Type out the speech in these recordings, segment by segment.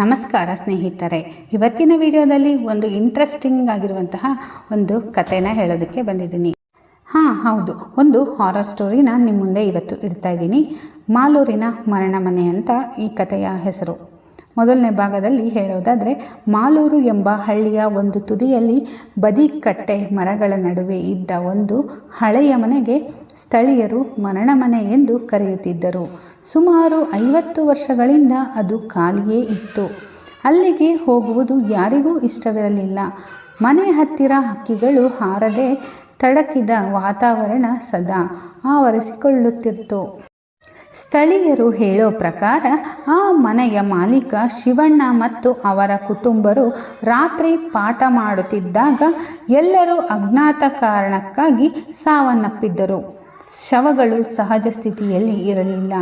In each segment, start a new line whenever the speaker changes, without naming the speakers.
ನಮಸ್ಕಾರ ಸ್ನೇಹಿತರೆ. ಇವತ್ತಿನ ವಿಡಿಯೋದಲ್ಲಿ ಒಂದು ಇಂಟ್ರೆಸ್ಟಿಂಗ್ ಆಗಿರುವಂತಹ ಒಂದು ಕಥೆನ ಹೇಳೋದಕ್ಕೆ ಬಂದಿದ್ದೀನಿ. ಹಾಂ, ಹೌದು. ಒಂದು ಹಾರರ್ ಸ್ಟೋರಿನ ನಿಮ್ಮ ಮುಂದೆ ಇವತ್ತು ಇಡ್ತಾ ಇದ್ದೀನಿ. ಮಾಲೂರಿನ ಮರಣ ಮನೆ ಅಂತ ಈ ಕಥೆಯ ಹೆಸರು. ಮೊದಲನೇ ಭಾಗದಲ್ಲಿ ಹೇಳೋದಾದರೆ ಮಾಲೂರು ಎಂಬ ಹಳ್ಳಿಯ ಒಂದು ತುದಿಯಲ್ಲಿ ಬದಿಕಟ್ಟೆ ಮರಗಳ ನಡುವೆ ಇದ್ದ ಒಂದು ಹಳೆಯ ಮನೆಗೆ ಸ್ಥಳೀಯರು ಮರಣ ಮನೆ ಎಂದು ಕರೆಯುತ್ತಿದ್ದರು. ಸುಮಾರು ಐವತ್ತು ವರ್ಷಗಳಿಂದ ಅದು ಖಾಲಿಯೇ ಇತ್ತು. ಅಲ್ಲಿಗೆ ಹೋಗುವುದು ಯಾರಿಗೂ ಇಷ್ಟವಿರಲಿಲ್ಲ. ಮನೆ ಹತ್ತಿರ ಹಕ್ಕಿಗಳು ಹಾರದೆ ತಡಕಿದ ವಾತಾವರಣ ಸದಾ ಆವರಿಸಿಕೊಳ್ಳುತ್ತಿತ್ತು. ಸ್ಥಳೀಯರು ಹೇಳೋ ಪ್ರಕಾರ, ಆ ಮನೆಯ ಮಾಲೀಕ ಶಿವಣ್ಣ ಮತ್ತು ಅವರ ಕುಟುಂಬರು ರಾತ್ರಿ ಪಾಠ ಮಾಡುತ್ತಿದ್ದಾಗ ಎಲ್ಲರೂ ಅಜ್ಞಾತ ಕಾರಣಕ್ಕಾಗಿ ಸಾವನ್ನಪ್ಪಿದ್ದರು. ಶವಗಳು ಸಹಜ ಸ್ಥಿತಿಯಲ್ಲಿ ಇರಲಿಲ್ಲ.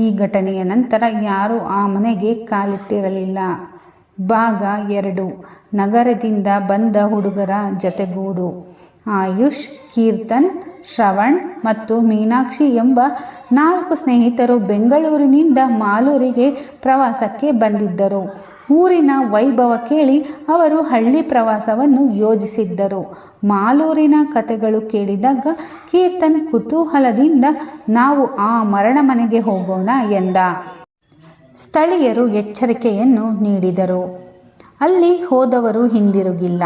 ಈ ಘಟನೆಯ ನಂತರ ಯಾರೂ ಆ ಮನೆಗೆ ಕಾಲಿಟ್ಟಿರಲಿಲ್ಲ. ಭಾಗ ಎರಡು. ನಗರದಿಂದ ಬಂದ ಹುಡುಗರ ಜತೆಗೂಡು. ಆಯುಷ್, ಕೀರ್ತನ್, ಶ್ರವಣ್ ಮತ್ತು ಮೀನಾಕ್ಷಿ ಎಂಬ ನಾಲ್ಕು ಸ್ನೇಹಿತರು ಬೆಂಗಳೂರಿನಿಂದ ಮಾಲೂರಿಗೆ ಪ್ರವಾಸಕ್ಕೆ ಬಂದಿದ್ದರು. ಊರಿನ ವೈಭವ ಕೇಳಿ ಅವರು ಹಳ್ಳಿ ಪ್ರವಾಸವನ್ನು ಯೋಜಿಸಿದ್ದರು. ಮಾಲೂರಿನ ಕತೆಗಳು ಕೇಳಿದಾಗ ಕೀರ್ತನ್ ಕುತೂಹಲದಿಂದ, ನಾವು ಆ ಮರಣ ಮನೆಗೆ ಹೋಗೋಣ ಎಂದ. ಸ್ಥಳೀಯರು ಎಚ್ಚರಿಕೆಯನ್ನು ನೀಡಿದರು. ಅಲ್ಲಿ ಹೋದವರು ಹಿಂದಿರುಗಿಲ್ಲ.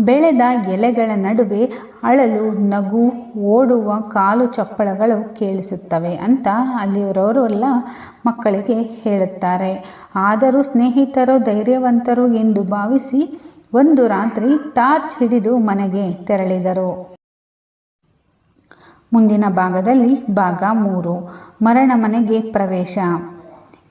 ಬೆಳೆದ ಎಲೆಗಳ ನಡುವೆ ಅಳಲು, ನಗು, ಓಡುವ ಕಾಲು ಚಪ್ಪಳಗಳು ಕೇಳಿಸುತ್ತವೆ ಅಂತ ಅಲ್ಲಿರೋರೆಲ್ಲ ಮಕ್ಕಳಿಗೆ ಹೇಳುತ್ತಾರೆ. ಆದರೂ ಸ್ನೇಹಿತರು ಧೈರ್ಯವಂತರು ಎಂದು ಭಾವಿಸಿ ಒಂದು ರಾತ್ರಿ ಟಾರ್ಚ್ ಹಿಡಿದು ಮನೆಗೆ ತೆರಳಿದರು. ಮುಂದಿನ ಭಾಗದಲ್ಲಿ ಭಾಗ ಮೂರು, ಮರಣ ಮನೆಗೆ ಪ್ರವೇಶ.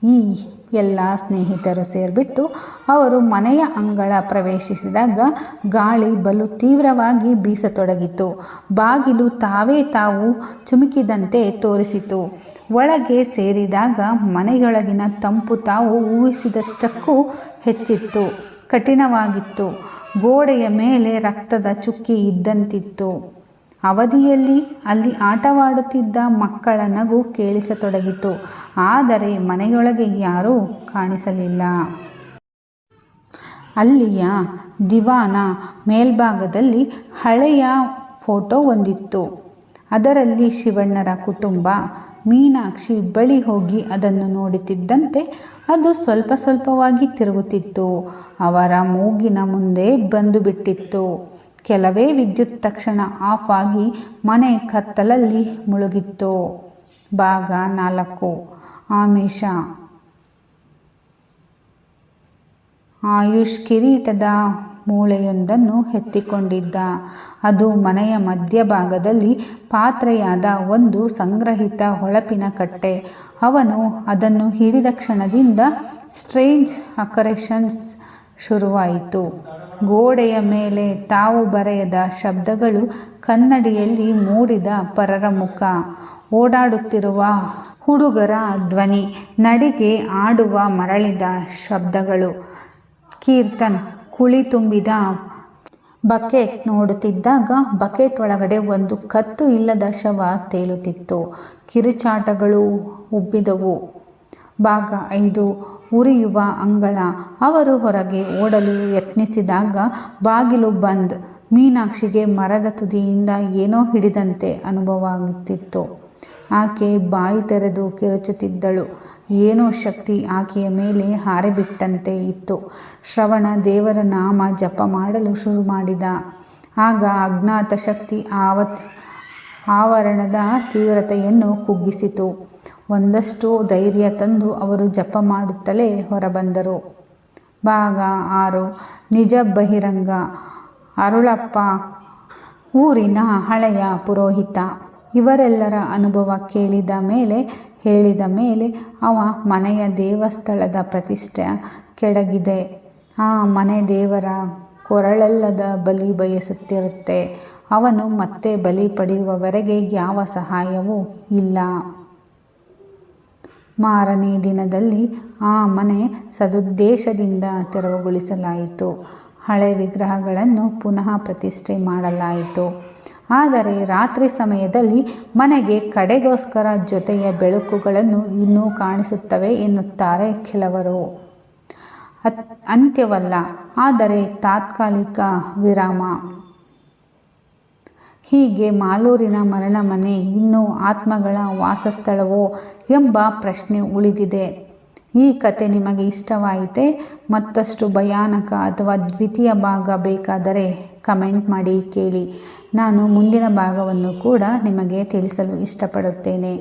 ಈ ಎಲ್ಲ ಸ್ನೇಹಿತರು ಸೇರಿಬಿಟ್ಟು ಅವರು ಮನೆಯ ಅಂಗಳ ಪ್ರವೇಶಿಸಿದಾಗ ಗಾಳಿ ಬಲು ತೀವ್ರವಾಗಿ ಬೀಸತೊಡಗಿತು. ಬಾಗಿಲು ತಾವೇ ತಾವು ಚುಮುಕಿದಂತೆ ತೋರಿಸಿತು. ಒಳಗೆ ಸೇರಿದಾಗ ಮನೆಯೊಳಗಿನ ತಂಪು ತಾವು ಊಹಿಸಿದಷ್ಟಕ್ಕೂ ಹೆಚ್ಚಿತ್ತು, ಕಠಿಣವಾಗಿತ್ತು. ಗೋಡೆಯ ಮೇಲೆ ರಕ್ತದ ಚುಕ್ಕಿ ಇದ್ದಂತಿತ್ತು. ಅವಧಿಯಲ್ಲಿ ಅಲ್ಲಿ ಆಟವಾಡುತ್ತಿದ್ದ ಮಕ್ಕಳ ನಗು ಕೇಳಿಸತೊಡಗಿತು. ಆದರೆ ಮನೆಯೊಳಗೆ ಯಾರೂ ಕಾಣಿಸಲಿಲ್ಲ. ಅಲ್ಲಿಯ ದಿವಾನ ಮೇಲ್ಭಾಗದಲ್ಲಿ ಹಳೆಯ ಫೋಟೋ ಒಂದಿತ್ತು. ಅದರಲ್ಲಿ ಶಿವಣ್ಣರ ಕುಟುಂಬ, ಮೀನಾಕ್ಷಿ ಬಳಿ ಹೋಗಿ ಅದನ್ನು ನೋಡುತ್ತಿದ್ದಂತೆ ಅದು ಸ್ವಲ್ಪ ಸ್ವಲ್ಪವಾಗಿ ತಿರುಗುತ್ತಿತ್ತು. ಅವರ ಮೂಗಿನ ಮುಂದೆ ಬಂದು ಬಿಟ್ಟಿತ್ತು. ಕೆಲವೇ ವಿದ್ಯುತ್ ತಕ್ಷಣ ಆಫ್ ಆಗಿ ಮನೆ ಕತ್ತಲಲ್ಲಿ ಮುಳುಗಿತ್ತು. ಭಾಗ ನಾಲ್ಕು. ಆಮಿಷ. ಆಯುಷ್ ಕಿರೀಟದ ಮೂಳೆಯೊಂದನ್ನು ಎತ್ತಿಕೊಂಡಿದ್ದ. ಅದು ಮನೆಯ ಮಧ್ಯಭಾಗದಲ್ಲಿ ಪಾತ್ರೆಯಾದ ಒಂದು ಸಂಗ್ರಹಿತ ಹೊಳಪಿನ ಕಟ್ಟೆ. ಅವನು ಅದನ್ನು ಹಿಡಿದ ಕ್ಷಣದಿಂದ ಸ್ಟ್ರೇಂಜ್ ಅಕರೇಷನ್ಸ್ ಶುರುವಾಯಿತು. ಗೋಡೆಯ ಮೇಲೆ ತಾವು ಬರೆಯದ ಶಬ್ದಗಳು ಕನ್ನಡಿಯಲ್ಲಿ ಮೂಡಿದ ಪರರ ಮುಖ. ಓಡಾಡುತ್ತಿರುವ ಹುಡುಗರ ಧ್ವನಿ, ನಡಿಗೆ ಆಡುವ ಮರಳಿದ ಶಬ್ದಗಳು. ಕೀರ್ತನ್ ಕುಳಿ ತುಂಬಿದ ಬಕೆಟ್ ನೋಡುತ್ತಿದ್ದಾಗ ಬಕೆಟ್ ಒಳಗಡೆ ಒಂದು ಕತ್ತು ಇಲ್ಲದ ಶವ ತೇಲುತ್ತಿತ್ತು. ಕಿರುಚಾಟಗಳು ಉಬ್ಬಿದವು. ಭಾಗ ಐದು. ಉರಿಯುವ ಅಂಗಳ. ಅವರು ಹೊರಗೆ ಓಡಲು ಯತ್ನಿಸಿದಾಗ ಬಾಗಿಲು ಬಂದ್. ಮೀನಾಕ್ಷಿಗೆ ಮರದ ತುದಿಯಿಂದ ಏನೋ ಹಿಡಿದಂತೆ ಅನುಭವವಾಗುತ್ತಿತ್ತು. ಆಕೆ ಬಾಯಿ ತೆರೆದು ಕಿರುಚುತ್ತಿದ್ದಳು. ಏನೋ ಶಕ್ತಿ ಆಕೆಯ ಮೇಲೆ ಹಾರಿಬಿಟ್ಟಂತೆ ಇತ್ತು. ಶ್ರವಣ ದೇವರ ನಾಮ ಜಪ ಮಾಡಲು ಶುರು ಮಾಡಿದ. ಆಗ ಅಜ್ಞಾತ ಶಕ್ತಿ ಆವತ್ ಆವರಣದ ತೀವ್ರತೆಯನ್ನು ಕುಗ್ಗಿಸಿತು. ಒಂದಷ್ಟು ಧೈರ್ಯ ತಂದು ಅವರು ಜಪ ಮಾಡುತ್ತಲೇ ಹೊರಬಂದರು. ಭಾಗ ಆರು, ನಿಜ ಬಹಿರಂಗ, ಅರುಳಪ್ಪ, ಊರಿನ ಹಳೆಯ ಪುರೋಹಿತ. ಇವರೆಲ್ಲರ ಅನುಭವ ಕೇಳಿದ ಮೇಲೆ, ಹೇಳಿದ ಮೇಲೆ ಅವ ಮನೆಯ ದೇವಸ್ಥಳದ ಪ್ರತಿಷ್ಠೆ ಕೆಡಗಿದೆ. ಆ ಮನೆ ದೇವರ ಕೊರಳಲ್ಲದ ಬಲಿ ಬಯಸುತ್ತಿರುತ್ತೆ. ಅವನು ಮತ್ತೆ ಬಲಿ ಪಡೆಯುವವರೆಗೆ ಯಾವ ಸಹಾಯವೂ ಇಲ್ಲ. ಮಾರನೇ ದಿನದಲ್ಲಿ ಆ ಮನೆ ಸದುದ್ದೇಶದಿಂದ ತೆರವುಗೊಳಿಸಲಾಯಿತು. ಹಳೆ ವಿಗ್ರಹಗಳನ್ನು ಪುನಃ ಪ್ರತಿಷ್ಠೆ ಮಾಡಲಾಯಿತು. ಆದರೆ ರಾತ್ರಿ ಸಮಯದಲ್ಲಿ ಮನೆಗೆ ಕಡೆಗೋಸ್ಕರ ಜೊತೆಯ ಬೆಳಕುಗಳನ್ನು ಇನ್ನೂ ಕಾಣಿಸುತ್ತವೆ ಎನ್ನುತ್ತಾರೆ ಕೆಲವರು. ಅತ್, ಅಂತ್ಯವಲ್ಲ, ಆದರೆ ತಾತ್ಕಾಲಿಕ ವಿರಾಮ. ಹೀಗೆ ಮಾಲೂರಿನ ಮರಣ ಮನೆ ಇನ್ನೂ ಆತ್ಮಗಳ ವಾಸಸ್ಥಳವೋ ಎಂಬ ಪ್ರಶ್ನೆ ಉಳಿದಿದೆ. ಈ ಕತೆ ನಿಮಗೆ ಇಷ್ಟವಾಯಿತೆ? ಮತ್ತಷ್ಟು ಭಯಾನಕ ಅಥವಾ ದ್ವಿತೀಯ ಭಾಗ ಬೇಕಾದರೆ ಕಮೆಂಟ್ ಮಾಡಿ ಕೇಳಿ. ನಾನು ಮುಂದಿನ ಭಾಗವನ್ನು ಕೂಡ ನಿಮಗೆ ತಿಳಿಸಲು ಇಷ್ಟಪಡುತ್ತೇನೆ.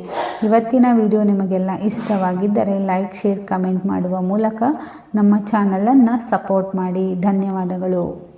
ಇವತ್ತಿನ ವಿಡಿಯೋ ನಿಮಗೆಲ್ಲ ಇಷ್ಟವಾಗಿದ್ದರೆ ಲೈಕ್, ಶೇರ್, ಕಮೆಂಟ್ ಮಾಡುವ ಮೂಲಕ ನಮ್ಮ ಚಾನಲನ್ನು ಸಪೋರ್ಟ್ ಮಾಡಿ. ಧನ್ಯವಾದಗಳು.